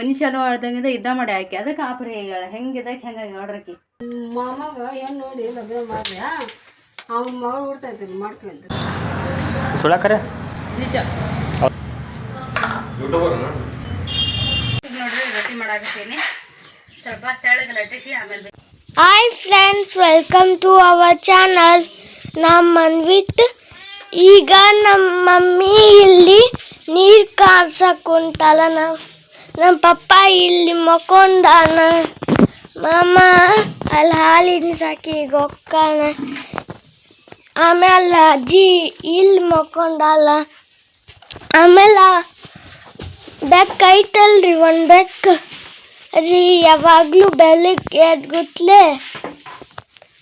ಮನುಷ್ಯರು ಆಡ್ದಂಗಿಂದ ಇದ್ದ ಮಾಡಿ ಆಕೆ. ಅದಕ್ಕೆ ಆಪರ ಹೇಳ ಹೆಂಗಿದಕ್ಕೆ ಹೆಂಗಾಗಿ ಆಡ್ರಕಿ ಮಾಮಾಗ ಏನು ನೋಡಿ ಲಗ್ನ ಮಾಡ್ಯ ಅವ್ನ ಮಗಳು ಹುಡ್ತೈತಿ ಮಾಡ್ಕೊಂತ ಸುಳಕರೆ ನಿಜ. ಈಗ ನೋಡ್ರಿ ರೊಟ್ಟಿ ಮಾಡಾಕತ್ತೀನಿ. ಸ್ವಲ್ಪ ತೆಳಗೆ ಲಟ್ಟಿಸಿ ಆಮೇಲೆ hi friends welcome to our channel ನಮ್ಮ ಮನ್ವಿತ್. ಈಗ ನಮ್ಮ ಮಮ್ಮಿ ಇಲ್ಲಿ ನೀರು ಕಾಡ್ಸಕ್ ಕುಂತಲ್ಲ ನಮ್ಮ ನಮ್ಮ ಪಪ್ಪ ಇಲ್ಲಿ ಮಕ್ಕೊಂಡಾನ. ಮಾಮ ಅಲ್ಲಿ ಹಾಲಿನ ಸಾಕಿಗೆ ಹೋಗ್ತಾನ. ಆಮೇಲೆ ಅಜ್ಜಿ ಇಲ್ಲಿ ಮಕ್ಕೊಂಡಲ್ಲ ಆಮೇಲೆ ಬೆಕ್ಕ ಐತಲ್ರಿ ಒಂದು ಬೆಕ್ಕ ರೀ ಯಾವಾಗಲೂ ಬೆಳಗ್ಗೆ ಎದ್ದು ಗುತ್ಲೆ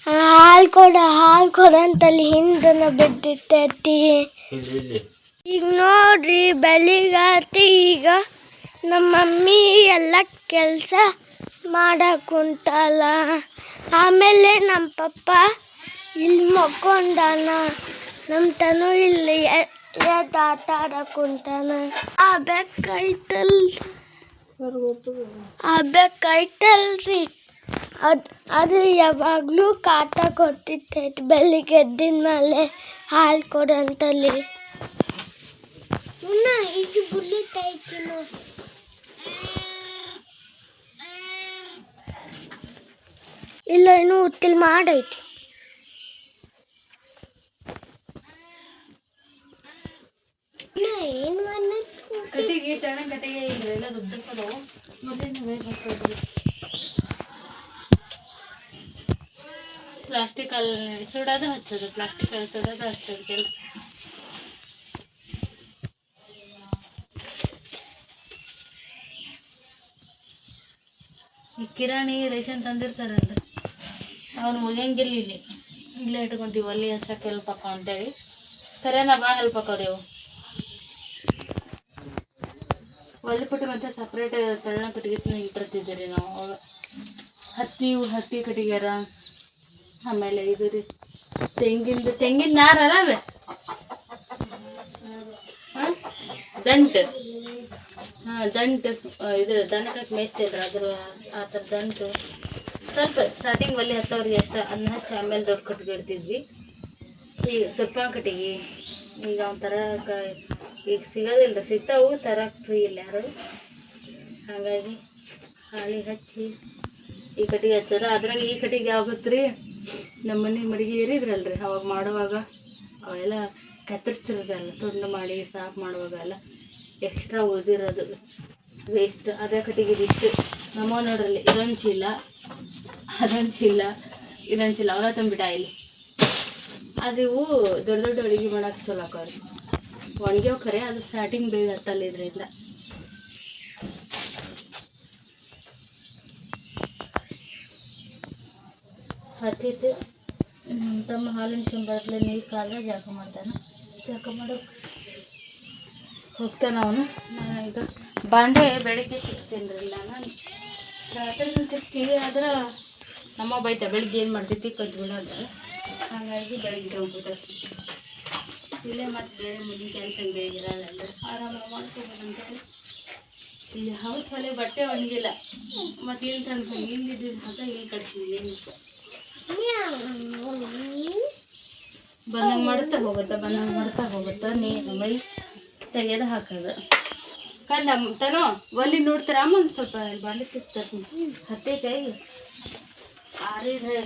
ಹಾಲು ಕೊಡ ಹಾಲು ಕೊಡ ಅಂತಲ್ಲಿ ಹಿಂದನ ಬಿದ್ದಿರ್ತೈತಿ. ಈಗ ನೋಡ್ರಿ ಬೆಳಿಗಾತಿ ಈಗ ನಮ್ಮ ಮಮ್ಮಿ ಎಲ್ಲ ಕೆಲಸ ಮಾಡಕ್ಕೆ ಆಮೇಲೆ ನಮ್ಮ ಪಪ್ಪ ಇಲ್ಲಿ ಮಕ್ಕೊಂಡಾನ. ನಮ್ಮ ತನು ಇಲ್ಲಿ ಆಟಾಡಕ್ಕುಂಟಾನ ಆಟ ಆಡಕ್ ಕುಂತಾನ ಆ ಬೆಕ್ಕ ಐತಲ್ ಆ ಬೆಕ್ಕ ಐತಲ್ರಿ ಅದು ಅದು ಯಾವಾಗಲೂ ಕಾಟ ಕೊಡ್ತಿತ್ತೈತಿ ಬೆಳಿಗ್ಗೆ ಎದ್ದಿನ ಮೇಲೆ ಹಾಲು ಕೊಡಂತಲ್ಲಿ. ಇದು ಬುಲ್ಲಿತೈತಿ ನೋಡಿ ಇಲ್ಲ, ಇನ್ನೂ ಉತ್ತಿಲ್ ಮಾಡೈತಿ. ಕಟ್ಟಿಗೆ ತೆಳ ಕಟ್ಟಿಗೆ ಇವೆಲ್ಲ ಬರ್ತದ್ರಿ ಪ್ಲಾಸ್ಟಿಕ್ ಅಲ್ಲಿ ಸುಡೋದು ಹಚ್ಚೋದು ಪ್ಲಾಸ್ಟಿಕ್ ಅಲ್ಲಿ ಸುಡೋದು ಹಚ್ಚೋದು ಕೆಲಸ. ಈ ಕಿರಾಣಿ ರೇಷನ್ ತಂದಿರ್ತಾರಲ್ಲ ಅವನು ಒಗ್ಯಂಗಿಲ್ಲ ಇಲ್ಲಿ. ಇಲ್ಲೇ ಇಟ್ಕೊಂತೀವಿ ಅಲ್ಲಿ ಹಚ್ಚಕ್ಕೆ ಹೆಲ್ಪ್ ಅಕ್ಕ ಅಂತೇಳಿ. ಕರೆನ ಭಾಳ ಹೆಲ್ಪ್ ಆಕವ್ರಿ ಅವು ಒಲೆ ಪಟ್ಟಿ ಮತ್ತೆ ಸಪ್ರೇಟ್ ತಳ್ಳ ಕಟ್ಟಿಗೆ ಇಟ್ಟಿರ್ತಿದ್ದೆ ರೀ ನಾವು. ಅವಾಗ ಹತ್ತಿ ಹತ್ತಿ ಕಟ್ಟಿಗೆರ ಆಮೇಲೆ ಇದು ರೀ ತೆಂಗಿನ ತೆಂಗಿನ ನಾರ ಅವೆ ಅವೇ? ಹಾಂ? ದಂಟು. ಹಾಂ, ದಂಟು, ಇದು ದನಕ್ಕೆ ಮೇಯಿಸ್ತಿದ್ರು ಅದ್ರ ಆ ಥರ ದಂಟು ಸ್ವಲ್ಪ ಸ್ಟಾರ್ಟಿಂಗ್ ಒಲೆ ಹತ್ತವ್ರಿಗೆ ಅಷ್ಟು ಅದನ್ನ ಹಚ್ಚಿ ಆಮೇಲೆ ದೊಡ್ಡ ಕಟ್ಟಿಗೆ ಇಡ್ತಿದ್ವಿ. ಈಗ ಸ್ವಲ್ಪ ಕಟ್ಟಿಗೆ, ಈಗ ಒಂಥರ ಕ, ಈಗ ಸಿಗೋದಿಲ್ಲ ಸಿಗ್ತಾವು ತರಕ್ಕೆ ಫ್ರೀ ಇಲ್ಲ ಯಾರು. ಹಾಗಾಗಿ ಹಾಳಿ ಹಚ್ಚಿ ಈ ಕಟ್ಟಿಗೆ ಹಚ್ಚಾರ ಅದ್ರಾಗ ಈ ಕಟ್ಟಿಗೆ ಯಾವ ರೀ ನಮ್ಮ ಮನೆ ಮಡಿಗೆ ಏರಿದ್ರಲ್ರಿ, ಅವಾಗ ಮಾಡುವಾಗ. ಅವೆಲ್ಲ ಕತ್ತರಿಸ್ತಿರೋದಲ್ಲ ತುಂಡು ಮಾಡಿ, ಸಾಫ್ ಮಾಡುವಾಗ ಎಲ್ಲ ಎಕ್ಸ್ಟ್ರಾ ಉಳಿದಿರೋದು. ವೇಸ್ಟ್ ಅದೇ ಕಟ್ಟಿಗೆ ಇದಿಷ್ಟು. ನಮ್ಮ ನೋಡ್ರಲ್ಲಿ ಇದೊಂದು ಚೀಲ, ಅದೊಂದು ಚೀಲ, ಇದೊಂದು ಚೀಲ ಅವ ತುಂಬಿಟ್ಟ ಇಲ್ಲಿ ಅದು ದೊಡ್ಡ ದೊಡ್ಡ ಅಡುಗೆ ಮಾಡಕ್ಕೆ ಚಲೋ ಹಾಕೋರಿ. ಒಣಗ್ಯಾವ ಖರೆ ಅದು ಸ್ಟಾರ್ಟಿಂಗ್ ಬೇಗ ಹತ್ತಲ್ಲ ಇದರಿಂದ. ಹತ್ತಿತ್ತು. ತಮ್ಮ ಹಾಲಿನ ಶಂಬರ್ಲೆ ನೀರು ಕಾದ್ರೆ ಜಳಕ ಮಾಡ್ತಾನೆ. ಜಳಕ ಮಾಡೋಕೆ ಹೋಗ್ತಾನೆ ಅವನು. ನಾನು ಈಗ ಬಾಂಡೆ ಬೆಳಿಗ್ಗೆ ಸಿಗ್ತೀನಿ ರೀ ನಾನು ರಾತ್ರಿ ತಿಕ್ತೀವಿ ಆದ್ರೆ ನಮ್ಮ ಬೈತ ಬೆಳಿಗ್ಗೆ ಏನು ಮಾಡ್ತೈತಿ ಕದ್ಬಿಡೋದು ಹಾಗಾಗಿ ಬೆಳಿಗ್ಗೆ ಹೋಗ್ಬಿಟ್ಟು ಇಲ್ಲೇ ಮತ್ತೆ ಬೇರೆ ಮುಂದಿನ ಕೆಲಸ ಬೇಗ ಇರಲ್ಲ ಆರಾಮಾಗಿ ಮಾಡ್ಕೋಬೋದಂತ ಇಲ್ಲಿ ಹೌದು ಸಲ ಬಟ್ಟೆ ಒಣಗಿಲ್ಲ. ಮತ್ತೆ ಇಲ್ಲಿ ತಂದು ಇಲ್ಲಿದ್ದು ಅಂತ ಇಲ್ಲಿ ಕಟ್ತೀನಿ ಬಂದಂಗೆ ಮಾಡ್ತಾ ಹೋಗುತ್ತಾ ಬಂದಂಗೆ ಮಾಡ್ತಾ ಹೋಗುತ್ತಾ ನೀರು ಮೈ ತೆಗೆದು ಹಾಕೋದು. ಕಂದ ತನೋ ಒಲಿ ನೋಡ್ತೀರಾ ಅಮ್ಮ? ಒಂದು ಸ್ವಲ್ಪ ಬಾಂಡೆ ತಿಕ್ತೀನಿ ಹತ್ತೈತೆ ಈಗ ಆರಿದ್ರೆ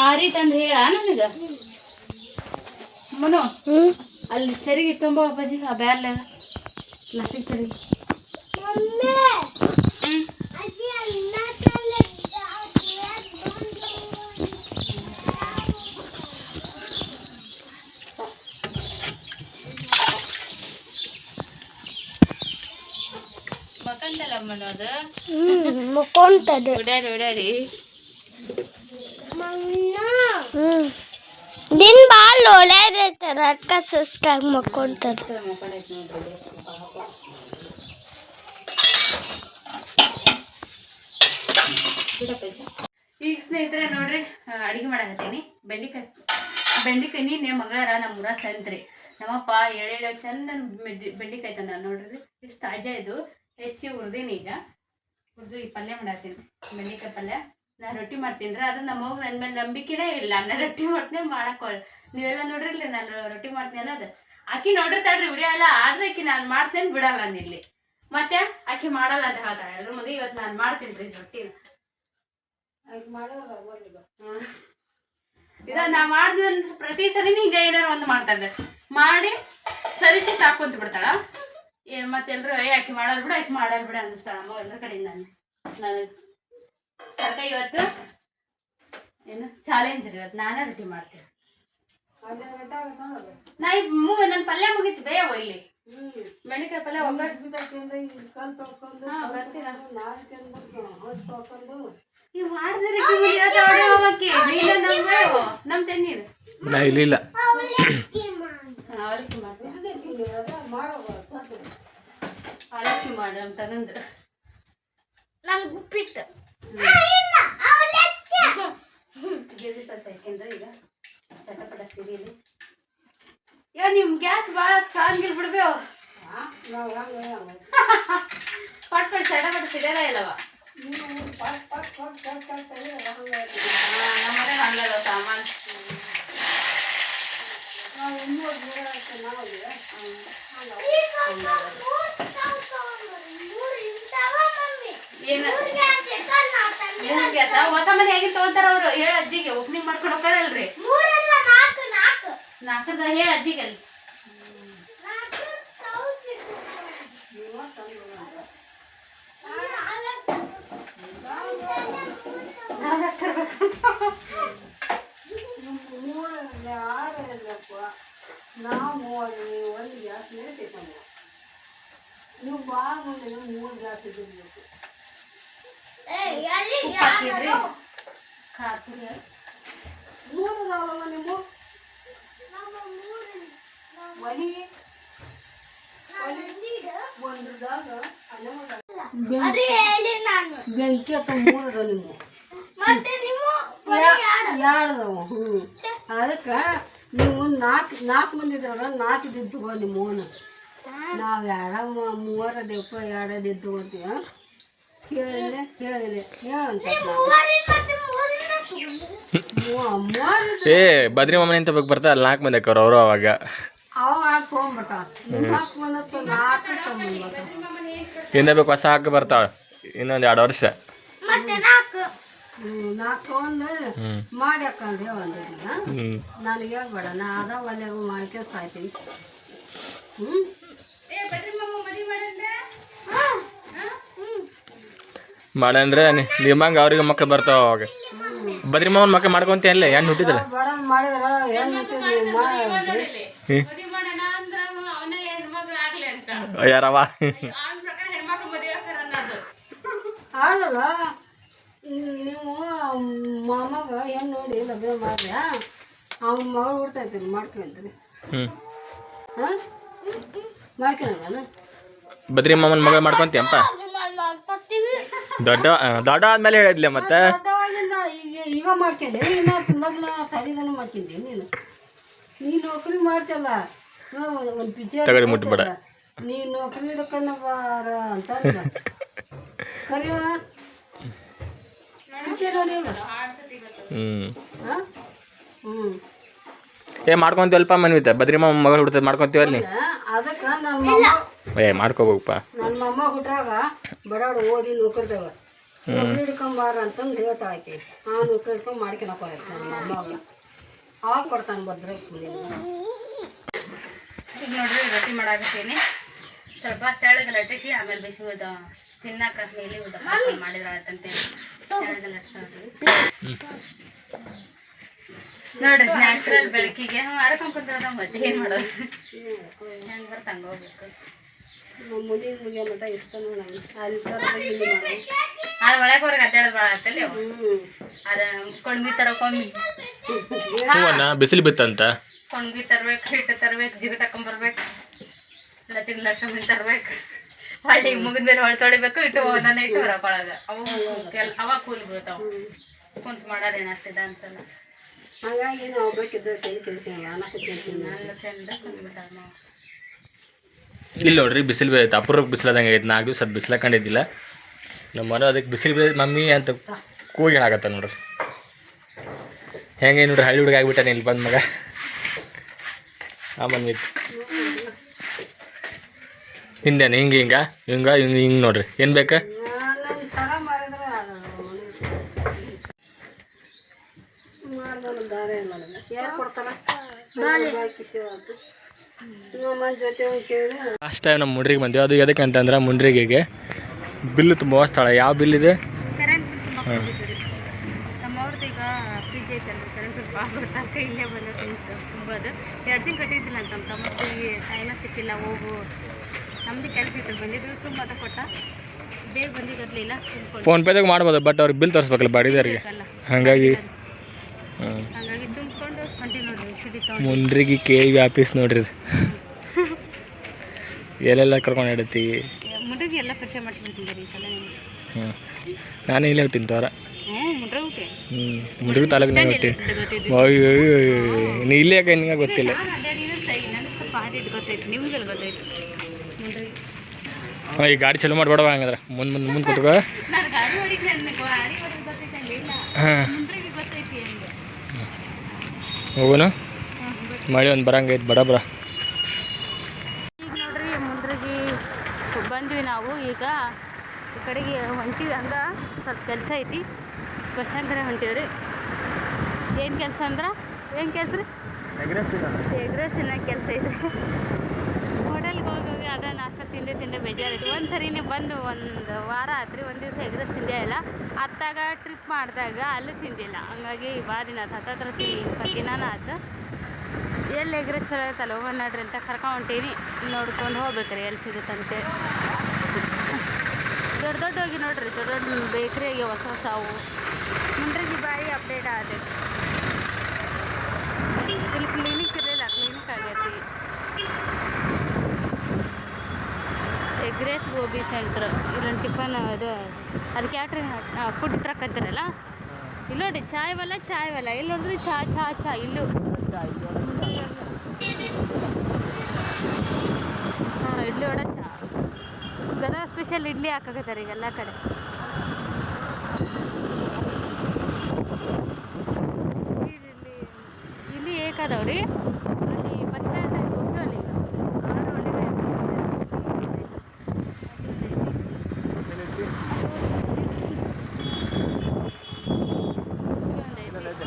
ಆರಿ ತಂದು ಹೇಳ ನನಗೆ? ಮನು ಹ್ಞೂ ಅಲ್ಲಿ ಚರಿಗೆ ತುಂಬ ಅಪ್ಪಾಜಿ ಆ ಬ್ಯಾರ್ಲ ಪ್ಲಾಸ್ಟಿಕ್ ಚರಿಗೆ. ಹ್ಮ್. ಮಕ್ಕಂದಲ್ಲ ಮನು ಅದು ಹ್ಞೂ ಮಕ್ಕೊಂತದ ಓಡಾಡಿ ಹ್ಞೂ ದಿನ ಭಾಳ ಒಳ್ಳೇದಿರ್ತದ ಅದಕ್ಕೆ ಸುಸ್ತಾಗಿ ಮಕ್ಕೊಂತದ ಈಗ ಸ್ನೇಹಿತರೆ ನೋಡ್ರಿ ಅಡಿಗೆ ಮಾಡಕತ್ತೀನಿ. ಬೆಂಡಿಕಾಯಿ ಬೆಂಡಿಕಾಯಿ ನೀನೆ ಮಗಳಾರ ನಮ್ಮ ಊರ ಸಂತ್ರಿ. ನಮ್ಮಪ್ಪ ಎಳೆ ಚಂದ ಬೆಂಡಿಕಾಯಿ ತಂದ ನೋಡ್ರಿ ಇಷ್ಟು ತಾಜಾ ಇದು. ಹೆಚ್ಚಿ ಹುರ್ದೀನಿ ಈಗ. ಹುರಿದು ಈ ಪಲ್ಯ ಮಾಡತ್ತೀನಿ. ಬೆಂಡೆಕಾಯಿ ಪಲ್ಯ. ನಾನು ರೊಟ್ಟಿ ಮಾಡ್ತೀನಿ ರೀ ಅದು ನಮ್ಮ ಹೋಗಿ ನನ್ನ ಮೇಲೆ ನಂಬಿಕೆನೇ ಇಲ್ಲ. ನಾನು ರೊಟ್ಟಿ ಮಾಡ್ತೀನಿ ಮಾಡಕ್ಕೊಳ್ಳಿ ನೀವೆಲ್ಲ ನೋಡ್ರಿಲ್ಲ ನಾನು ರೊಟ್ಟಿ ಮಾಡ್ತೀನಿ ಅನ್ನೋದು. ಆಕಿ ನೋಡಿರ್ತಾಳ್ರಿ ವಿಡಿಯೋ ಅಲ್ಲ. ಆದ್ರೆ ಆಕಿ ನಾನು ಮಾಡ್ತೇನೆ ಬಿಡಲ್ಲ ನಾನು ಇಲ್ಲಿ ಮತ್ತೆ ಆಕಿ ಮಾಡಲ್ಲ ಅಂತ ಹೇಳ್ತಾಳೆ. ಎಲ್ಲರ ಮುಂದೆ ಇವತ್ತು ನಾನು ಮಾಡ್ತೀನಿ ರೀ ರೊಟ್ಟಿನ ಇದ ನಾ ಮಾಡಿದ್ವಿ ಪ್ರತಿ ಸರಿನೂ ಹಿಂಗೆ ಏನಾರು ಒಂದು ಮಾಡ್ತಾಳೆ ಮಾಡಿ ಸರಿಸಿ ತಾಕೊಂತ ಬಿಡ್ತಾಳ. ಏನ್ ಮತ್ತೆಲ್ರು ಏ ಆಕಿ ಮಾಡಲ್ ಬಿಡ ಆಕಿ ಮಾಡಲ್ ಬಿಡ ಅನ್ನಿಸ್ತಾಳ ಅಮ್ಮ ಎಲ್ಲರ ಕಡೆಯಿಂದ ನಾನು ನಾನು ಅಕ್ಕ ಇವತ್ತು ಏನು ಚಾಲೆಂಜ್ ರೀ ಇವತ್ತು ನಾನೇ ರೊಟ್ಟಿ ಮಾಡ್ತೀನಿ. ನಾ ಈಗ ಮುಗ ನನ್ನ ಪಲ್ಯ ಮುಗೀತು ಬೇಯವ ಇಲ್ಲಿ. ಹ್ಮ್ ಬೆಂಡೆಕಾಯಿ ಪಲ್ಯ ಒಗ್ಗಟ್ಟು ನೀವು ಮಾಡಿದ್ರೆ ನಮ್ಮ ತೆನ್ನೀರು ನಾ ಇಲ್ಲಿಲ್ಲ ಅವಲಕ್ಕಿ ಮಾಡ್ತೀನಿ ಇದಕ್ಕೆ ಇರೋದ ಮಾಡೋದು ಚಂದ ಅವಲಕ್ಕಿ ಮಾಡಿ ನಮ್ಮ ತಗಂದು ನಂಗೆ ಉಪ್ಪಿಟ್ಟು. ಗಿರ್ವಿ ಸ್ವಲ್ಪ ಈಗ ಚಟಪಟ ಸಿಡಿಲಿ ಯಾ ನಿಮ್ ಗ್ಯಾಸ್ ಭಾಳ ಸ್ಟ್ರಾಂಗ್ ಇಲ್ ಬಿಡ್ಬೇವು ಹಾ ನಾವು ಹಂಗೆ ಹಂಗೆ. ಪಟ್ ಪಟ್ ಚಟಪಟ ಸಿಡಿಯಲ್ಲ ಇಲ್ಲವ. ನೀವು ಪಟ್ ಪಟ್ ಪಟ್ ಪಟ್ ಪಟ್ ತೆಗೆದ್ರೆ ಹಂಗೆ ನಮ್ಮ ಮನೆ ಹಂಗದ ಸಾಮಾನು ನಾವು ದೂರ ಮನೆ ಹೇಗೆ ತಗೊಂತಾರ ಅವ್ರು ಹೇಳ ಅಜ್ಜಿಗೆ ಓಪನಿಂಗ್ ಮಾಡ್ಕೊಂಡು ಹೋಗ್ತಾರಲ್ರಿ ನಾಲ್ಕದ ಹೇಳ ಅಜ್ಜಿಗೆ ಅಲ್ಲಿ ನಾವು ಮೂವರು ನೀವು ಒಂದು ಗ್ಯಾಸ್ ಮೇಲೆ ತಗೊಂಡು ನೀವು ಭಾಳ ಮೂರು ಗ್ಯಾಸ್ ಇದ್ದಿರ್ಬೇಕು ಹಾಕಿದ್ರಿ? ಖಾತ್ರಿ ಮೂರು ಅದಾವಲ್ಲ ಒಂದ್ರದಾಗ ಹೇಳಿ ನಾನು. ಬೆಂಕಿ ಅಥವಾ ಮೂರು ಅದಾವ ನಿಮ್ಮ ಯಾರ್ದವ? ಹ್ಞೂ ಅದಕ್ಕೆ ನೀವು ನಾಲ್ಕು ನಾಲ್ಕು ಮಂದಿ ಇದ್ರಲ್ಲ ನಾಲ್ಕು ತಗೋ ನಿಮ್ಮ ನಾವು ಎರಡ ಮೂವರ ದೇವಪ್ಪ ಎರಡದು ಏ ಬದ್ರಿ ಮಾಮನ ಅಂತ ಬಗ್ಗೆ ಬರ್ತಾ? ಅಲ್ಲಿ ನಾಲ್ಕು ಮಂದಿ ಅಕ್ಕವ್ರು ಅವರು ಅವಾಗ. ಇನ್ನ ಬೇಕು ಹೊಸ ಹಾಕಿ ಬರ್ತಾಳೆ. ಇನ್ನೊಂದು ಎರಡು ವರ್ಷ. ನನಗೆ ಹೇಳ್ಬೇಡ ನಾ ಅದ ಒಲೆಗೂ ಮಾಡ್ಕೊಂಡು ಸಾಯ್ತೀನಿ. ಹ್ಞೂ ಮಾಡಂದ್ರೆ ನಿಮ್ಮಂಗೆ ಅವ್ರಿಗೆ ಮಕ್ಳು ಬರ್ತಾವ ಅವಾಗ. ಬದ್ರಿ ಮಾವನ್ ಮಕ್ಳು ಮಾಡ್ಕೊಂತ ಅಲ್ಲೇ ಹೆಣ್ಣು ಹುಟ್ಟಿದ್ರೆ? ಯಾರವ ಆಗಲ್ಲ ನೀವು ಮಾಮಗ ಹೆಣ್ಣು ನೋಡಿ ಲಭ್ಯ ಮಾಡ್ರಿ ಅವ್ನ ಮಗಳು ಹುಡ್ತಾ ಹಾಂ? ಮಾಡ್ಕೊಳಲ್ಲ ಬದ್ರಿ ಮಾಮನ ಮಗಳು ಮಾಡ್ಕೊಂತೀಯಪ್ಪ ದೊಡ್ಡ ದೊಡ್ಡ ಆದ್ಮೇಲೆ ಹೇಳಿದ್ಲೆ ಮತ್ತೆ? ಈಗ ಈಗ ಮಾಡ್ಕೊಂಡೆ. ಲಗ್ನ ತಡಿದನು ಮಾಡ್ಕೊಂಡಿ. ನೀನು ನೀ ನೌಕರಿ ಮಾಡ್ತಲ್ಲ ಒಂದು ಪಿಕ್ಚರ್ ತಗಡಿ ಮುಟ್ಬೇಡ. ಹ್ಮ್ ನೌಕರಿ ಹಿಡ್ಕೊಂಡು ಬಾರ ಅಂತ. ಕರಿಯ. ಪಿಕ್ಚರ್ ನೋಡಿ ಹ್ಞೂ ಹಾಂ ಹ್ಞೂ ಏ ಮಾಡ್ಕೊಂತೀವಲ್ಪ ಮನ್ವಿತ? ಬದ್ರಿ ಮಾಮನ ಮಗಳು ಹುಡ್ತದ ಮಾಡ್ಕೊಂತೀವಿ ಅಲ್ಲಿ? ಅದಕ್ಕೆ ನನ್ನ ಮೊಮ್ಮ ಏ ಮಾಡ್ಕೋಬೇಕಪ್ಪ ನನ್ನ ಮೊಮ್ಮ ಹುಟ್ಟಾಗ ಬಡಾಡು ಓದಿ ನೌಕರಿದವ. ನೌಕರಿ ಹಿಡ್ಕೊಂಬಾರ ಅಂತಂದು ಹೇಳ್ತಾಳೆ ಆಕಿ. ಆ ನೌಕರಿ ಹಿಡ್ಕೊಂಡು ಮಾಡ್ಕೊಳಕ್ ಹೋಗೈತೆ ನನ್ನ ಮೊಮ್ಮಗ ಅವಾಗ ಕೊಡ್ತಾನೆ ಭದ್ರ ಈಗ ನೋಡ್ರಿ ರೊಟ್ಟಿ ಮಾಡಾಕತ್ತೀನಿ. ಸ್ವಲ್ಪ ತೆಳಗೆ ಲಟ್ಟಿಸಿ ಆಮೇಲೆ ಬಿಸಿ ಉದ ತಿನ್ನಕ ಮೇಲೆ ಮಾಡಿದ್ರ ತೆಳಗೆ ಲಟ್ಸೋದ್ರಿ ನೋಡ್ರಿ ನ್ಯಾಚುರಲ್ ಬೆಳಕಿಗೆ. ಅರ್ಕೊಂಡ್ ಕುಂತಿರೋದ ಮತ್ತೆ ಏನ್ ಮಾಡೋದು? ಹೆಂಗ್ ಬರ್ತಂಗ ಹೋಗ್ಬೇಕು? ಮುಂದಿನ ಮುದಿ ಮುಗಿಯ ಮಟ ಮಾಡಿ ಅದ್ ಒಳಗೆ ಹೊರಗೆ ಅಡ್ಡಾಡೋದು ಭಾಳ ಆಗ್ತಲ್ಲ ಅದ ಕೊಂಡ್ವಿ ತರಕೊಂಡ್ ಹೂವನ್ನ ಬಿಸಿಲು ಬಿತ್ತಂತ? ಕೊಂಡ್ವಿ ತರ್ಬೇಕು ಹಿಟ್ಟು ತರ್ಬೇಕು ಜಿಗಟ್ ಹಾಕೊಂಬರ್ಬೇಕು ಲತಿಗ್ ಲಸಮಿ ತರ್ಬೇಕು. ಹೊಳ್ಳಿ ಮುಗಿದ್ಮೇಲೆ ಹೊಳ್ ತೊಳಿಬೇಕು ಇಟ್ಟು ಒಂದೊಂದೇ ಇಟ್ಟು ಹೊರಕೊಳಗ ಅವು ಕೆಲ್ ಅವ ಕೂಲ್ ಬೀಳ್ತಾವ ಕುಂತ್ ಮಾಡೋದೇನಾಗ್ತದ ಅಂತಲ್ಲ. ಹಾಗಾಗಿ ನಾವು ಒಬ್ಬಕ್ಕಿದ್ದ ಇಲ್ಲಿ ನೋಡ್ರಿ, ಬಿಸಿಲು ಬೀಳೈತೆ ಅಪೂರ್ವಕ್ಕೆ ಬಿಸಿಲಾದಂಗೆ ಐತೆ ನಾಲ್ಕು ದಿವಸ ಬಿಸಿಲ ಕಂಡಿದ್ದಿಲ್ಲ ನಮ್ಮ ಮನೆ ಅದಕ್ಕೆ ಬಿಸಿಲು ಬೇರೆ ಮಮ್ಮಿ ಅಂತ ಕೂಗಿ ಆಗತ್ತ ನೋಡ್ರಿ. ಹೆಂಗೆ ನೋಡ್ರಿ, ಹಳ್ಳಿ ಹುಡುಗ ಆಗ್ಬಿಟ್ಟಾನೆ ಇಲ್ಲಿ ಬಂದ ಮಗ. ಆ ಬಂದ್ಬಿಟ್ಟು ಹಿಂದೇನೆ, ಹಿಂಗೆ ಹಿಂಗ ಹಿಂಗ, ಹಿಂಗೆ ಹಿಂಗೆ ನೋಡ್ರಿ. ಏನು ಬೇಕಾ ನಾನು ಸರ ಮಾಡಿದ್ರೆ ಮಾಡ್ದಲ್ಲ ದಾರಿ ಮಾಡಿಲ್ಲ ಯಾರು ಕೊಡ್ತಾರ ನಮ್ಮ ಜೊತೆ ಒಂದು ಕೇಳಿ ಲಾಸ್ಟ್ ಟೈಮ್ ನಮ್ಮ ಮುಂಡ್ರಿಗೆ ಬಂದೀವಿ. ಅದು ಎದಕ್ಕೆ ಅಂತಂದ್ರೆ ಮುಂಡ್ರಿಗೆಗೆ. ಬಿಲ್ ತುಂಬ ಸ್ಥಳ. ಯಾವ ಬಿಲ್ ಇದೆ? ಕರೆಂಟ್ ಪೇದಾಗ ಸಿಕ್ಕಿಲ್ಲ. ಹೋಗು. ನಮ್ದು ಕೆಲಸ ಇತ್ತು ತುಂಬ ಕೊಟ್ಟ. ಬೇಗ ಫೋನ್ಪೇದಾಗ ಮಾಡ್ಬೋದು ಬಟ್ ಅವ್ರಿಗೆ ಬಿಲ್ ತೋರಿಸ್ಬೇಕಲ್ಲ ಬಾಡಿದವ್ರಿಗೆ ಹಂಗಾಗಿ ಹಾಗಾಗಿ ತುಂಬಿಕೊಂಡು ಹೊಂಟಿ ನೋಡ್ರಿ ವ್ಯಾಪಿಸ್ ನೋಡ್ರಿ. ಎಲ್ಲೆಲ್ಲ ಕರ್ಕೊಂಡು ಇಡತಿ ಮುಂಡ್ರಿಗೆ ಎಲ್ಲ ಪರಿಚಯ ಮಾಡ್ಸ್ಕೊಂತೀನಿ ರೀ ಈ ಸಲ ಹ್ಞೂ ನಾನು ಇಲ್ಲೇ ಹುಟ್ಟಿನ ತೋರ. ಹ್ಞೂ ಮುಂಡ್ರಿಗೆ ತಾಲೂಕಿನಾಗ ಹುಟ್ಟಿ. ಅಯ್ಯೋ. ನೀ ಇಲ್ಲೇ ಯಾಕೆ ನಿಂಗೆ ಗೊತ್ತಿಲ್ಲ ಹಾಂ ಈ ಗಾಡಿ ಚಲೋ ಮಾಡಬೇಡವ ಹಂಗಂದ್ರೆ ಮುಂದೆ ಮುಂದೆ ಮುಂದೆ ಕೂತ್ಕೋ ಹಾಂ ಹೋಗೋಣ ಮಳೆ ಒಂದು ಬರಂಗೈತೆ ಬಡ ಬರ. ಈಗ ನೋಡ್ರಿ, ಮುಂದ್ರಿಗೆ ಬಂದ್ವಿ ನಾವು. ಈಗ ಈ ಕಡೆಗೆ ಹೊಂಟಿವಿ ಅಂದ, ಸ್ವಲ್ಪ ಕೆಲಸ ಐತಿ. ಬಸ್ ಸ್ಟ್ಯಾಂಡ್ ಹೊಂಟೀವಿ ರೀ. ಏನು ಕೆಲಸ ಅಂದ್ರೆ, ಏನು ಕೆಲಸ ರೀ? ಎಗ್ರೆಸ್ ತಿನ್ನೋ ಕೆಲಸ ಐತೆ. ಹೋಟೆಲ್ಗೆ ಹೋಗಿ ಅದ ನಾಷ್ಟ ತಿಂದೆ ತಿಂದೆ ಬೇಜಾರೈತಿ ಒಂದು ಸರಿನೇ ಬಂದು ಒಂದು ವಾರ ಆತ್ರಿ, ಒಂದು ದಿವಸ ಎಗ್ರೆಸ್ ತಿಂದೇ ಇಲ್ಲ. ಅತ್ತಾಗ ಟ್ರಿಪ್ ಮಾಡಿದಾಗ ಅಲ್ಲೂ ತಿಂದಿಲ್ಲ. ಹಂಗಾಗಿ ಭಾಳ ದಿನ ಹತ್ತತ್ರ ತಿ ಇಪ್ಪತ್ತು ದಿನಾನ ಆತು. ಎಲ್ಲಿ ಎಗ್ರೆಸ್ ಚಲೋ ಐತಲ್ಲ ನಡ್ರಿ ಅಂತ ಕರ್ಕೊಂಡು ಹೊಂಟೀನಿ ನೋಡ್ಕೊಂಡು ಹೋಗ್ಬೇಕ್ರಿ ಎಲ್ಲಿ ಸಿಗುತ್ತಂತೆ. ದೊಡ್ಡ ದೊಡ್ಡ ಹೋಗಿ ನೋಡ್ರಿ ದೊಡ್ಡ ದೊಡ್ಡ ಬೇಕ್ರಿ ಆಗಿ ಹೊಸ ಸಾವು ಮುಂಡ್ರಿಗೆ ಬಾಯಿ ಅಪ್ಡೇಟ್ ಆಗತ್ತೆ ಇಲ್ಲಿ ಕ್ಲಿನಿಕ್ ಇರಲಿಲ್ಲ ಕ್ಲಿನಿಕ್ ಆಗೈತಿ. ಎಗ್ರೇಸ್ ಗೋಬಿ ಸೆಂಟ್ರ್ ಇಲ್ಲೊಂದು ಟಿಫನ್ ಇದು ಅದು ಕ್ಯಾಟ್ರಿಂಗ್ ಫುಡ್ ಟ್ರಕ್ ಅಂತಾರಲ್ಲ? ಇಲ್ಲ ನೋಡಿ ಚಾಯ್ ವಲ್ಲ ಚಾಯ್ ವಲ್ಲ ಇಲ್ಲಿ ನೋಡ್ರಿ ಚಾ ಚಾ ಚಾ ಇಲ್ಲೂ ಹಾಂ ಇಡ್ಲಿ ವಡ ಚಾ ಗದಗ ಸ್ಪೆಷಲ್ ಇಡ್ಲಿ ಹಾಕಾಕತ್ತಾರೆ ಈಗ ಎಲ್ಲ ಕಡೆ. ಇಲ್ಲಿ ಏಕದವ್ರಿ ಅಲ್ಲಿ ಬಸ್ ಸ್ಟ್ಯಾಂಡ್ ಹೋಗ್ತೀವಲ್ಲ ಈಗ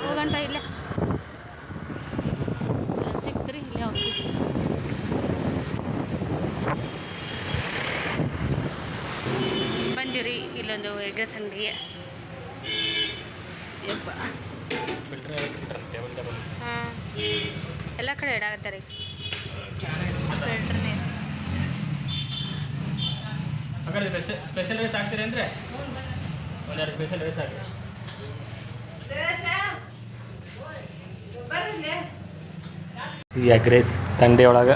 ಹೋಗಂಟ ಇಲ್ಲೇ ಸಿಕ್ತ್ರಿ ಇಲ್ಲೇ ಹೋಗ್ತೀವಿ ಎಗ್ರೆಸ್ ಅಂಗಡಿಗೆ ಯಪ್ಪ. ಹಾಂ. ಎಲ್ಲ ಕಡೆ ಇಡಾಕತ್ತಾರೆ ಫಿಲ್ಟ್ರ್ನೇ ಸ್ಪೆಷಲ್ ರೈಸ್ ಹಾಕ್ತೀರಿ ಅಂದ್ರೆ? ಒಂದೆರಡು ಸ್ಪೆಷಲ್ ರೈಸ್ ಹಾಕಿ ಈ ಎಗ್ ರೈಸ್ ತಂಡಿಯೊಳಗೆ. ಒಳಗೆ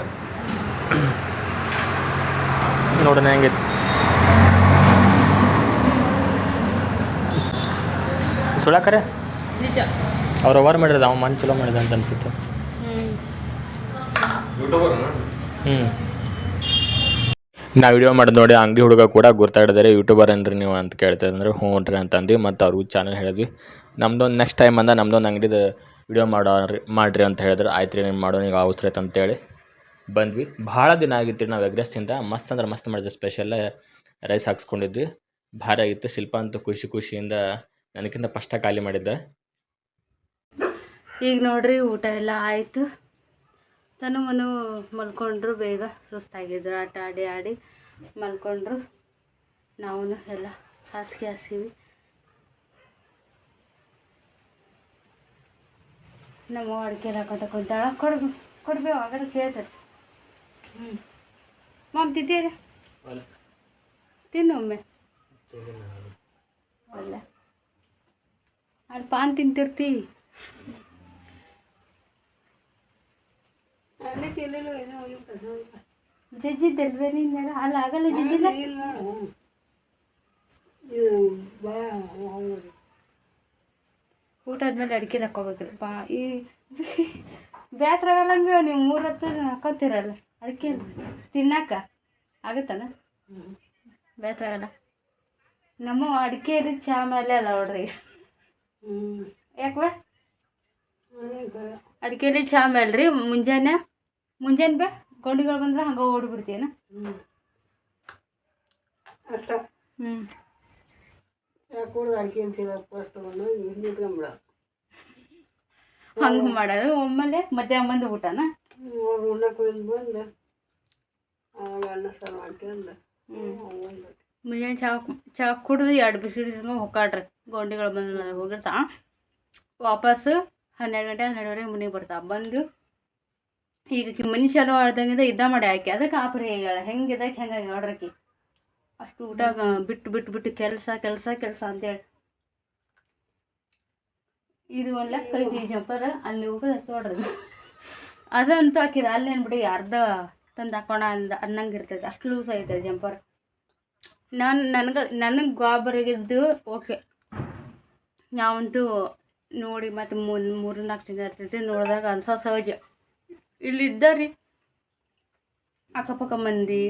ನೋಡೋಣ ಹೆಂಗೈತಿ. ಸುಳಾಕರೆ ನಿಜ. ಅವ್ರು ಓವರ್ ಮಾಡಿರೋದು ಅವ ಮನ್ ಚಲೋ ಮಾಡಿದ ಅಂತ ಅನ್ಸುತ್ತೆ. ಹ್ಞೂ ನಾ ವಿಡಿಯೋ ಮಾಡಿದ್ ನೋಡಿ ಅಂಗಡಿ ಹುಡುಗ ಕೂಡ ಗುರ್ತಾಡಿದಾರೆ ಯೂಟ್ಯೂಬರ್ ಏನ್ರಿ ನೀವು ಅಂತ ಕೇಳ್ತಾ ಅಂದ್ರೆ ಹ್ಞೂ ರೀ ಅಂತಂದು ಮತ್ತು ಅವ್ರಿಗೂ ಚಾನಲ್ ಹೇಳಿದ್ವಿ. ನಮ್ದೊಂದು ನೆಕ್ಸ್ಟ್ ಟೈಮ್ ಅಂದ ನಮ್ದೊಂದು ಅಂಗಡಿದು ವಿಡಿಯೋ ಮಾಡೋರಿ ಮಾಡಿರಿ ಅಂತ ಹೇಳಿದ್ರು. ಆಯ್ತು ರೀ ನೀವು ಮಾಡೋಣ ಈಗ ಅವಸರ ಐತೆ ಅಂತೇಳಿ ಬಂದ್ವಿ. ಭಾಳ ದಿನ ಆಗಿತ್ತು ನಾವು ಎಗ್ರೆಸ್ಸಿಂದ ಮಸ್ತ್ ಅಂದ್ರೆ ಮಸ್ತ್ ಮಾಡಿದ್ವಿ. ಸ್ಪೆಷಲ್ ರೈಸ್ ಹಾಕ್ಸ್ಕೊಂಡಿದ್ವಿ. ಭಾರಿ ಆಗಿತ್ತು. ಶಿಲ್ಪ ಅಂತೂ ಖುಷಿ ಖುಷಿಯಿಂದ ನನಗಿಂತ ಫಸ್ಟ ಖಾಲಿ ಮಾಡಿದ್ದೆ? ಈಗ ನೋಡ್ರಿ ಊಟ ಎಲ್ಲ ಆಯಿತು. ತನು ಮನು ಮಲ್ಕೊಂಡ್ರು ಬೇಗ ಸುಸ್ತಾಗಿದ್ರು. ಆಟ ಆಡಿ ಆಡಿ ಮಲ್ಕೊಂಡ್ರು. ನಾವು ಎಲ್ಲ ಹಾಸಿಗೆ ಹಾಸಿವಿ ನಮ್ಮ ಅಡಿಕೆ ಕೊಟ್ಟ ಕುಂತಾಳ. ಕೊಡ್ ಕೊಡ್ಬೇ ಆಗಲ್ಲ ಕೇಳ್ತಾರೆ ಹ್ಞೂ ಮಾಮ್ ತಿಂತೀರಿ ತಿನ್ನು ಒಮ್ಮೆ. ಅಲ್ಲ ಅಲ್ಲಿ ಪಾನ್ ತಿಂತಿರ್ತಿ. ಜಜ್ಜಿ ನೀನು ಅಲ್ಲ ಆಗಲ್ಲ ಜಜ್ಜಿಲ್ಲ? ಊಟ ಆದ್ಮೇಲೆ ಅಡಿಕೆ ಹಾಕ್ಕೋಬೇಕ್ರಿ ಬಾ ಈ ಬೇಸರ ಆಗಲ್ಲ ನೀವು ಮೂರು ಹೊತ್ತು ಹಾಕೋತಿರಲ್ಲ ಅಡಿಕೆ ತಿನ್ನಾಕ? ಆಗುತ್ತಲ್ಲ? ಬೇಸರ ಆಗಲ್ಲ ನಮ್ಮ ಅಡಿಕೆ ಚಾ ಮೇಲೆ ಅಲ್ಲ ನೋಡ್ರಿ. ಹ್ಞೂ ಯಾಕವ? ಅಡಿಕೆಲಿ ಚಾ ಮೇಲ್ರಿ ಮುಂಜಾನೆ? ಮುಂಜಾನೆ ಬೇ ಗೊಂಡಿಗಳು ಬಂದ್ರೆ ಹಂಗೆ ಓಡಿಬಿಡ್ತೀನ. ಹ್ಞೂ ಅಷ್ಟ ಹ್ಞೂ ಕುಡ್ದು ಅಡಿಕೆ ಅಂತೀರ ಫಸ್ಟ್ ತಗೊಂಡು ಇಲ್ಲಿ ನಿಂತ್ಕೊಂಬಿಡ ಹಂಗೆ ಮಾಡೋದು ಒಮ್ಮೆ ಮಧ್ಯಾಹ್ನ ಬಂದು ಊಟನ? ಉಣ್ಣಕ್ಕೆ ಬಂದು ಅವಾಗ ಅನ್ನ ಸಾರು ಮಾಡ್ಕೊಂಡು ಮುಂಜಾನೆ ಚಾ ಚಾ ಕುಡಿದು ಎರಡು ಬಿಸಿಲು ಹೊಕ್ಕಾಡ್ರಿ. ಗೊಂಡಿಗಳು ಬಂದು ಹೋಗಿರ್ತಾ. ವಾಪಸ್ಸು ಹನ್ನೆರಡು ಗಂಟೆ ಹನ್ನೆರಡುವರೆಗೆ ಮನೆಗೆ ಬರ್ತಾ. ಬಂದು ಈಗ ಆಕಿ ಮನುಷ್ಯರು ಆಡ್ದಂಗಿಂದ ಇದ್ದ ಮಾಡಿ ಆಕೆ. ಅದಕ್ಕೆ ಆಪ್ರಿ ಹೇಳ ಹೆಂಗಿದೆ ಹೆಂಗಾಗಿ ಆಡ್ರಕಿ ಅಷ್ಟು ಊಟ ಬಿಟ್ಟು ಬಿಟ್ಟು ಬಿಟ್ಟು ಕೆಲಸ ಕೆಲಸ ಕೆಲಸ ಅಂತೇಳಿ. ಇದು ಒಂದು ಲೆಕ್ಕ ಈ ಜಂಪರ್ ಅಲ್ಲಿ ಹೋಗೋದು ತೋಡ್ರಿ ಅದಂತೂ ಹಾಕಿದ. ಅಲ್ಲೇನು ಬಿಡಿ ಅರ್ಧ ತಂದು ಹಾಕೋಣ ಅಂದ, ಅನ್ನಂಗೆ ಇರ್ತೈತೆ. ಅಷ್ಟು ಲೂಸ್ ಐತೆ ಜಂಪರ್ ನಾನು, ನನಗೆ ನನಗೆ ಗಾಬರಿಗಿದ್ದು ಓಕೆ ನಾವಂತೂ ನೋಡಿ ಮತ್ತು ಮೂರು ಮೂರು ನಾಲ್ಕು ತಿಂಗಳು ಇರ್ತೈತಿ ನೋಡಿದಾಗ ಅನ್ಸೋ ಸಹಜ. ಇಲ್ಲಿದ್ದ ರೀ ಅಕ್ಕಪಕ್ಕ ಮಂದಿ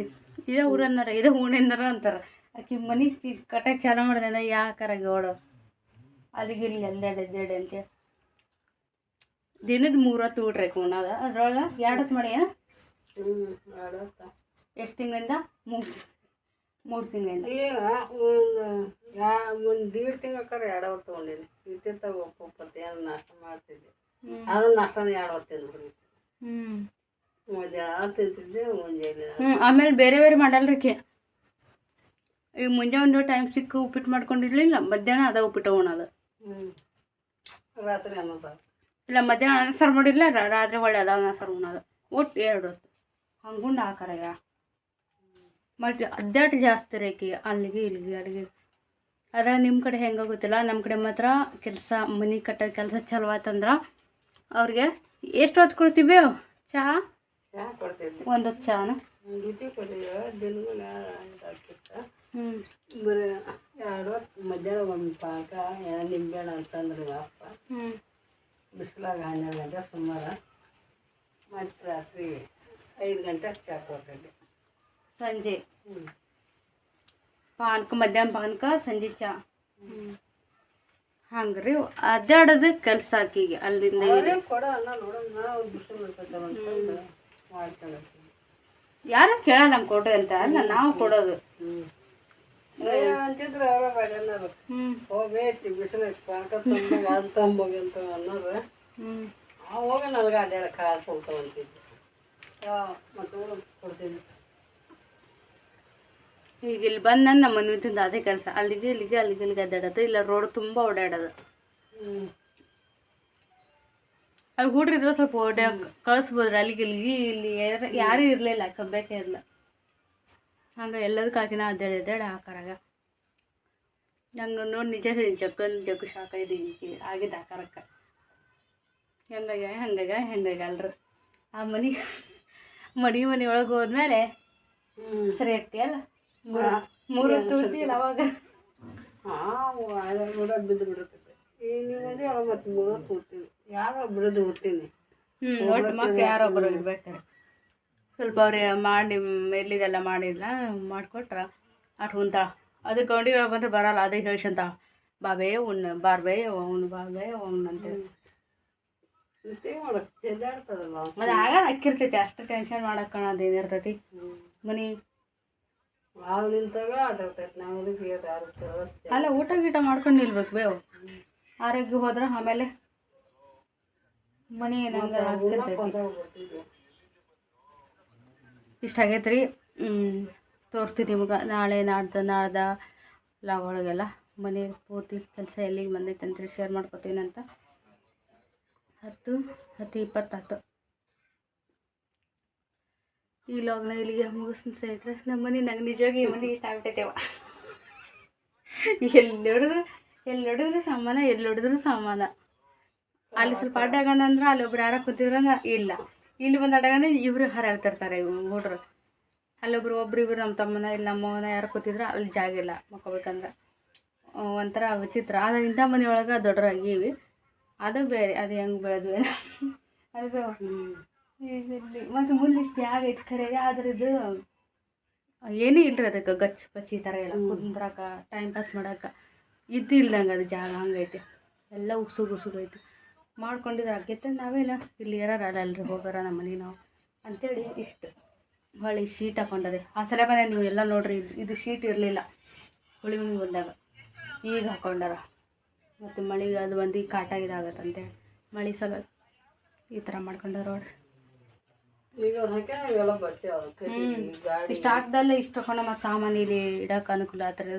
ಇದೇ ಊರನ್ನಾರ ಇದೇ ಓಣಿಂದಾರ ಅಂತಾರೆ. ಆಕೆ ಮನೆ ಕಟ್ಟಾಗಿ ಚಾಲು ಮಾಡಿದೆ ಯಾಕಾರ ಗೋಡು ಅಲ್ಲಿಗೆ ಇಲ್ಲಿ ಎಲ್ಲೆಡೆ ಎದ್ದೆಡೆ ಅಂತ ದಿನದ ಮೂರು ಹೊತ್ತು ಊಟ್ರಿ ಉಣ್ಣೋದ ಅದ್ರೊಳಗೆ ಎರಡು ಹೊತ್ತು ಎಷ್ಟು ತಿಂಗಳಿಂದ? ಮೂರು ಮೂರು ತಿಂಗಳಿಂದ. ಈಗ ಒಂದು ಯಾ ಒಂದು ದೀಡ್ ತಿಂಗಳಕ್ಕಾರ ಎರಡು ಹೊತ್ತು ತೊಗೊಂಡೀನಿ. ಇತ್ತಿತ್ತ ಒಪ್ಪತ್ತು ಏನು ನಾಷ್ಟ ಮಾಡ್ತಿದ್ದೆ. ಅದನ್ನ ನಾಷ್ಟನ ಎರಡು ಹೊತ್ತು ತಿಂದ್ಬಿಡಿ ಹ್ಞೂ ಮಧ್ಯಾಹ್ನ ತಿಂತಿದ್ದೆ ಮುಂಜಾನೆ ಹ್ಞೂ ಆಮೇಲೆ ಬೇರೆ ಬೇರೆ ಮಾಡಲ್ರಿ ಆಕಿ ಈಗ ಮುಂಜಾನೆ ಒಂದು ಟೈಮ್ ಸಿಕ್ಕು ಉಪ್ಪಿಟ್ಟು ಮಾಡ್ಕೊಂಡಿರ್ಲಿಲ್ಲ ಮಧ್ಯಾಹ್ನ ಅದ ಉಪ್ಪಿಟ್ಟು ಉಣ್ಣೋದು ಹ್ಞೂ ರಾತ್ರಿ ಅನ್ನ ಸಾರು. ಇಲ್ಲ ಮಧ್ಯಾಹ್ನ ಅನ್ನ ಸಾರು ಮಾಡಿಲ್ಲ ರಾತ್ರಿ ಒಳ್ಳೆ ಅದ ಅನ್ನ ಸಾರು ಉಣ್ಣೋದು ಒಟ್ಟು ಎರಡು ಹೊತ್ತು. ಹಂಗುಂಡು ಹಾಕರಾಗ ಮತ್ತು ಅದ್ದಾಟ ಜಾಸ್ತಿ ರೇಖಿ ಅಲ್ಲಿಗೆ ಇಲ್ಲಿಗೆ ಅಲ್ಲಿಗೆ. ಅದ್ರಾಗ ನಿಮ್ಮ ಕಡೆ ಹೆಂಗೆ ಗೊತ್ತಿಲ್ಲ. ನಮ್ಮ ಕಡೆ ಮಾತ್ರ ಕೆಲಸ ಮನೆ ಕಟ್ಟೋ ಕೆಲಸ ಚಲೋ ಆಯ್ತಂದ್ರೆ ಅವ್ರಿಗೆ ಎಷ್ಟು ಹೊತ್ತು ಕೊಡ್ತೀವಿ? ಚಹಾ? ಚಹಾ ಕೊಡ್ತಿದ್ದೆ ಒಂದು ಹೊತ್ತು ಚಹಾನ? ಹ್ಞೂ ಬರೀ ಎರಡು ಹೊತ್ತು ಮಧ್ಯಾಹ್ನ ಒಂದು ಪಾಕ ಎರಡು ನಿಂಬೆಹಣ್ಣು ಅಂತಂದ್ರೆ ಅಪ್ಪ ಹ್ಞೂ ಬಿಸಿಲಾಗ ಹನ್ನೆರಡು ಗಂಟೆ ಸುಮಾರು. ಮತ್ತು ರಾತ್ರಿ ಐದು ಗಂಟೆ ಚಹಾ ಕೊಡ್ತಿದ್ದೆ ಸಂಜೆ. ಪಾನಕ ಮಧ್ಯಾಹ್ನ ಪಾನಕ ಸಂಜೆ ಚಾ. ಹಂಗೆ ರೀ ಅಡ್ಡಾಡೋದು ಕೆಲಸ ಆಕಿಗೆ ಅಲ್ಲಿಂದ ಯಾರು ಕೇಳಲ್ಲ ನಂಗೆ ಕೊಡ್ರಿ ಅಂತ ಅಲ್ಲ ನಾವು ಕೊಡೋದು. ಅಂತಿದ್ರು ಅವರ ಹ್ಞೂ ಹೋಗ್ಬೇಕಿ ಬಿಸಿಲು ಪಾಕ ತುಂಬ ಅದು ತಂಬೋಗಿ ಅಂತ ಅನ್ನೋದು ಹ್ಞೂ ಅವಾಗ ನನಗೆ ಅಡ್ಡಾಡ ಕಾರ್ ಕೊಡ್ತಾವ ಅಂತಿದ್ದೆ ಮತ್ತು ಕೊಡ್ತೀನಿ. ಈಗ ಇಲ್ಲಿ ಬಂದು ನನ್ನ ನಮ್ಮ ಮನೆ ತಿಂದ ಅದೇ ಕೆಲಸ. ಅಲ್ಲಿಗೆ ಇಲ್ಲಿಗೆ ಅಲ್ಲಿಗೆ ಇಲ್ಲಿಗೆ ಅದಾಡೋದು ಇಲ್ಲ ರೋಡ್ ತುಂಬ ಓಡಾಡೋದು. ಅಲ್ಲಿ ಹುಡ್ರಿದ್ರೆ ಸ್ವಲ್ಪ ಓಡಾ ಕಳಿಸ್ಬೋದ್ರಿ. ಅಲ್ಲಿಗೆ ಇಲ್ಲಿಗೆ ಇಲ್ಲಿ ಯಾರು ಯಾರೂ ಇರಲಿಲ್ಲ. ಕಬ್ಬೇಕೆ ಇರಲ್ಲ ಹಂಗೆ ಎಲ್ಲದಕ್ಕೆ ಹಾಕಿನ ಅಡ್ಡಾಡಿ ಅಡ್ಡಾಡಿ ಹಾಕಾರಾಗ. ನಂಗೆ ನೋಡಿ ನಿಜ ಹೇಳಿ ಜಗ್ಗನ್ ಜಗ್ಗು ಶಾಖ ಇದೆ ಆಗಿದ್ದ ಆಕಾರಕ್ಕೆ ಹೆಂಗಾಗ ಹಂಗಾಗ ಹೆಂಗಾಗ ಅಲ್ರಿ ಆ ಮನೆ ಮಡಿ ಮನೆ ಒಳಗೆ ಹೋದ್ಮೇಲೆ ಸರಿ ಆಗ್ತಿ ಅಲ್ಲ ಮೂರು ಉಳ್ತೀಯಲ್ಲ ಅವಾಗ? ಹಾಂ ಅದ್ರ ಬಿದ್ದು ಬಿಡುತ್ತೆ ಈ ನೀವು ಅದೇ ಅವ ಮತ್ತು ಮೂರು ಕೂಡ್ತೀನಿ ಯಾರೋ ಬಿಡೋದು ಓದ್ತೀನಿ. ಹ್ಞೂ ಒಟ್ಟು ಮಕ್ಳು ಯಾರೊಬ್ಬರು ಇರ್ಬೇಕಾರೆ. ಸ್ವಲ್ಪ ಅವ್ರಿಗೆ ಮಾಡಿ ಎಲ್ಲಿದೆಲ್ಲ ಮಾಡಿಲ್ಲ ಮಾಡ್ಕೊಟ್ರ? ಅಟ್ ಉಂತಾಳ ಅದು ಗೌಂಡಿಗಳು ಬಂದ್ರೆ ಬರಲ್ಲ ಅದೇ ಹೇಳ್ಸಂತ ಬಾಬೇ ಉಣ್ಣ ಬಾರ್ಬೇ ಉಣ್ಣು ಬಾಬೇ ಅವ್ನು ಅಂತ. ಅದು ಆಗ ಅಕ್ಕಿರ್ತೈತಿ ಅಷ್ಟು ಟೆನ್ಷನ್ ಮಾಡಕ್ಕೆ ಅದೇನಿರ್ತೈತಿ ಮನೆ ನಾವು ನಿಂತಾಗ ನಾವು ಅಲ್ಲ ಊಟ ಗೀಟ ಮಾಡ್ಕೊಂಡು ನಿಲ್ಬೇಕು ಬೇವು? ಆರೋಗ್ಯ ಹೋದ್ರೆ ಆಮೇಲೆ ಮನೆ ಏನಂದ್ರೆ ಇಷ್ಟ ಆಗೈತೆ ರೀ ತೋರಿಸ್ತೀನಿ ನಿಮ್ಗೆ. ನಾಳೆ ನಾಡ್ದು ನಾಡ್ದ ಲಾಗ್ ಒಳಗೆಲ್ಲ. ಮನೆ ಪೂರ್ತಿ ಕೆಲಸ ಎಲ್ಲಿಗೆ ಬಂದೈತೆ ಅಂತೇಳಿ ಶೇರ್ ಮಾಡ್ಕೊತೀನಿ ಅಂತ. ಹತ್ತು ಹತ್ತು ಇಪ್ಪತ್ತಾತು ಈ ಲಾಗ್ನ ಇಲ್ಲಿಗೆ ಮುಗಿಸ್ತೀನಿ ಸ್ನೇಹಿತರೆ. ನಮ್ಮ ಮನೆ ನಂಗೆ ನಿಜವಾಗಿ ಈ ಮನೆ ಇಷ್ಟ ಆಗ್ಬಿಟ್ಟೈತೆವ ಎಲ್ಲಿ ಹೊಡೆದ್ರು ಎಲ್ಲಿ ಹೊಡೆದ್ರು ಸಮಾನ ಎಲ್ಲಿ ಹೊಡೆದ್ರು ಸಮಾನ. ಅಲ್ಲಿ ಸ್ವಲ್ಪ ಅಡ್ಡಾಗಂದ ಅಂದ್ರೆ, ಅಲ್ಲಿ ಒಬ್ರು ಯಾರ ಕೂತಿದ್ರಂಗ ಇಲ್ಲ. ಇಲ್ಲಿ ಬಂದು ಅಡ್ಡಾಗಂದ್ರೆ ಹರ ಹರಾಡ್ತಿರ್ತಾರೆ ಹುಡ್ರು. ಅಲ್ಲೊಬ್ರು ಒಬ್ರು ಇಬ್ರು ನಮ್ಮ ತಮ್ಮನ ಇಲ್ಲ ನಮ್ಮವನ ಯಾರು ಕೂತಿದ್ರು, ಅಲ್ಲಿ ಜಾಗ ಇಲ್ಲ ಮಕ್ಕೋಬೇಕಂದ್ರೆ. ಒಂಥರ ವಿಚಿತ್ರ. ಆದ್ರೆ ಇಂಥ ಮನೆಯೊಳಗೆ ದೊಡ್ಡರಾಗೀವಿ. ಅದು ಬೇರೆ, ಅದು ಹೆಂಗೆ ಬೆಳೆದ್ವಿ. ಅದು ಬೇವ ಮತ್ತು ಐತೆ ಖರೆ ಆದ್ರೆ ಇದು ಏನೂ ಇಲ್ರಿ ಅದಕ್ಕೆ. ಗಚ್ ಪಚ್ಚಿ ಥರ ಎಲ್ಲ ಕುಂದ್ರಾಕ ಟೈಮ್ ಪಾಸ್ ಮಾಡಕ್ಕೆ ಇದು ಇಲ್ದಂಗೆ ಅದು ಜಾಗ ಹಂಗೈತೆ. ಎಲ್ಲ ಉಸುಗು ಉಸುಗೈತೆ ಮಾಡ್ಕೊಂಡಿದ್ರೆ ಆಗೈತೆ ನಾವೇನ? ಇಲ್ಲಿ ಯಾರು ಅಲ್ಲಲ್ರಿ ಹೋಗಾರ ನಮ್ಮ ಮನೆ ನಾವು. ಅಂತೇಳಿ ಇಷ್ಟು ಹೊಳೆ ಶೀಟ್ ಹಾಕೊಂಡದೆ. ಆ ಸಲ ಮನೆ ನೀವು ಎಲ್ಲ ನೋಡ್ರಿ, ಇದು- ಇದು ಶೀಟ್ ಇರಲಿಲ್ಲ. ಹುಳಿ ಮುಂದೆ ಬಂದಾಗ. ಈಗ ಹಾಕೊಂಡಾರ. ಮತ್ತು ಮಳೆಗೆ ಅದು ಬಂದು ಕಾಟ ಇದಾಗತ್ತಂತೆ. ಮಳೆ ಸಲ ಈ ಥರ ಮಾಡ್ಕೊಂಡಾರ ನೋಡ್ರಿ ಈಗ ಹಾಕ್ಯಾರ ಇವೆಲ್ಲ ಬಟ್ಟೆ ಅವ ಗಾಡಿ ಇಷ್ಟು ಹಾಕ್ದಲ್ಲೇ ಇಷ್ಟು ತಗೊಂಡು ನಮ್ಮ ಸಾಮಾನು ಇಲ್ಲಿ ಇಡಕ್ಕೆ ಅನುಕೂಲ ಆತ್ರಿ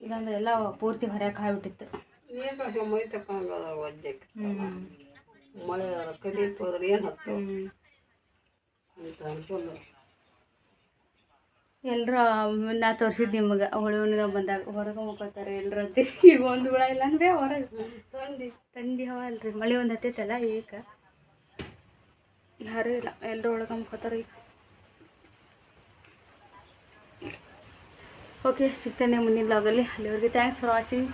ಇಲ್ಲಾಂದ್ರೆ ಎಲ್ಲ ಪೂರ್ತಿ ಹೊರಕ್ಕೆ ಆಗ್ಬಿಟ್ಟಿತ್ತು. ಮಳೆ ಕದೀತು ಹೋದ್ರೆ ಏನು ಹತ್ತು? ಅಂತ ಅನ್ಕೊಂಡು. ಎಲ್ಲರೂ ನಾ ತೋರಿಸಿದ್ದು ನಿಮ್ಗೆ. ಬಂದಾಗ ಹೊರಗೆ ಮುಕ್ಕೋತಾರೆ ಎಲ್ಲರ ಈಗ ಒಂದು ಹುಳ ಇಲ್ಲ ಅಂದ್ರೆ ಹೊರಗೆ. ತಂಡಿ ತಂಡಿ ಹವ ಅಲ್ರಿ. ಮಳೆ ಒಂದು ಹತ್ತೈತಲ್ಲ ಈಗ. ಯಾರೂ ಇಲ್ಲ. ಎಲ್ಲರೂ ಒಳಗೆ ಮುಕ್ಕೋತಾರೆ ಈಗ. ಓಕೆ ಸಿಗ್ತೇನೆ ಮುಂದಿನ ಬ್ಲಾಗಲ್ಲಿ ಅಲ್ಲಿವರೆಗೆ ಥ್ಯಾಂಕ್ಸ್ ಫಾರ್ ವಾಚಿಂಗ್